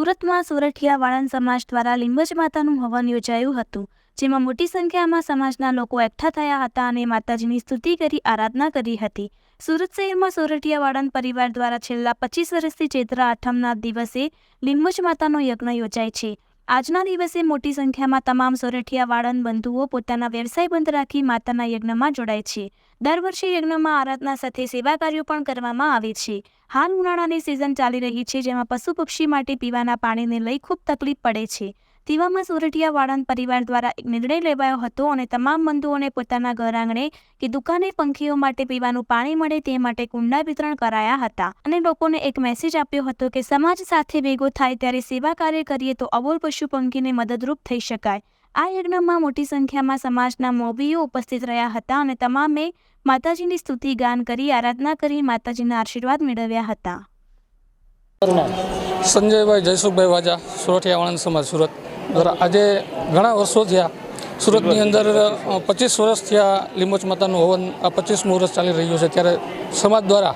સુરતમાં સોરઠિયા વાળંદ સમાજ દ્વારા લીંબજ માતાનું હવન યોજાયું હતું, જેમાં મોટી સંખ્યામાં સમાજના લોકો એકઠા થયા હતા અને માતાજીની સ્તુતિ કરી, આરાધના કરી હતી. સુરત શહેરમાં સોરઠિયા વાળંદ પરિવાર દ્વારા છેલ્લા પચીસ વર્ષથી ચૈત્ર આઠમના દિવસે લીંબજ માતાનો યજ્ઞ યોજાય છે. આજના દિવસે મોટી સંખ્યામાં તમામ સોરઠિયા વાળંદ બંધુઓ પોતાના વ્યવસાય બંધ રાખી માતાના યજ્ઞમાં જોડાય છે. દર વર્ષે યજ્ઞમાં આરાધના સાથે સેવા કાર્યો પણ કરવામાં આવે છે. હાલ ઉનાળાની સિઝન ચાલી રહી છે, જેમાં પશુ પક્ષી માટે પીવાના પાણીને લઈ ખૂબ તકલીફ પડે છે. તેવામાં સુરઠિયા વાળંદ પરિવાર દ્વારા એક નિર્ણય લેવાયો હતો અને તમામ બંધુઓને પોતાના ઘર આંગણે કે દુકાને પંખીઓ માટે પીવાનું પાણી મળે તે માટે કુંડા વિતરણ કરાયા હતા. અને લોકોને એક મેસેજ આપ્યો હતો કે સમાજ સાથે ભેગો થાય ત્યારે સેવા કાર્ય કરીએ તો અબોલ પશુ પંખીને મદદરૂપ થઈ શકાય. આ યજ્ઞમાં મોટી સંખ્યામાં સમાજના મોભીઓ ઉપસ્થિત રહ્યા હતા અને તમામે માતાજીની સ્તુતિ ગાન કરી, આરાધના કરી, માતાજીના આશીર્વાદ મેળવ્યા હતા. સંજયભાઈ જયસુખભાઈ વાજા સુરઠિયા વાણંદ સમાજ સુરત. દ્વારા આજે ઘણા વર્ષો થયા. સુરતની અંદર પચીસ વર્ષ થયા લીંબોચ માતાનું હવન. આ પચીસમું વર્ષ ચાલી રહ્યું છે. ત્યારે સમાજ દ્વારા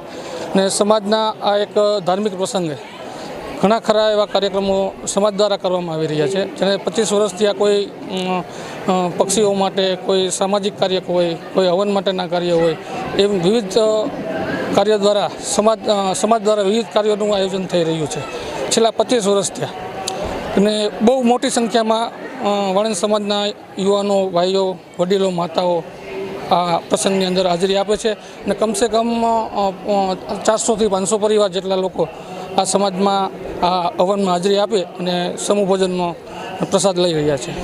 ને સમાજના આ એક ધાર્મિક પ્રસંગે ઘણા ખરા એવા કાર્યક્રમો સમાજ દ્વારા કરવામાં આવી રહ્યા છે. જેને પચીસ વર્ષથી આ કોઈ પક્ષીઓ માટે કોઈ સામાજિક કાર્ય હોય કોઈ હવન માટેના કાર્ય હોય એમ વિવિધ કાર્ય દ્વારા સમાજ સમાજ દ્વારા વિવિધ કાર્યોનું આયોજન થઈ રહ્યું છે. છેલ્લા પચીસ વર્ષ થયા. અને બહુ મોટી સંખ્યામાં વાણંદ સમાજના યુવાનો, ભાઈઓ, વડીલો, માતાઓ આ પ્રસંગની અંદર હાજરી આપે છે. અને કમસે કમ ચારસોથી પાંચસો પરિવાર જેટલા લોકો આ સમાજમાં આ હવનમાં હાજરી આપે અને સમૂહ ભોજનનો પ્રસાદ લઈ રહ્યા છે.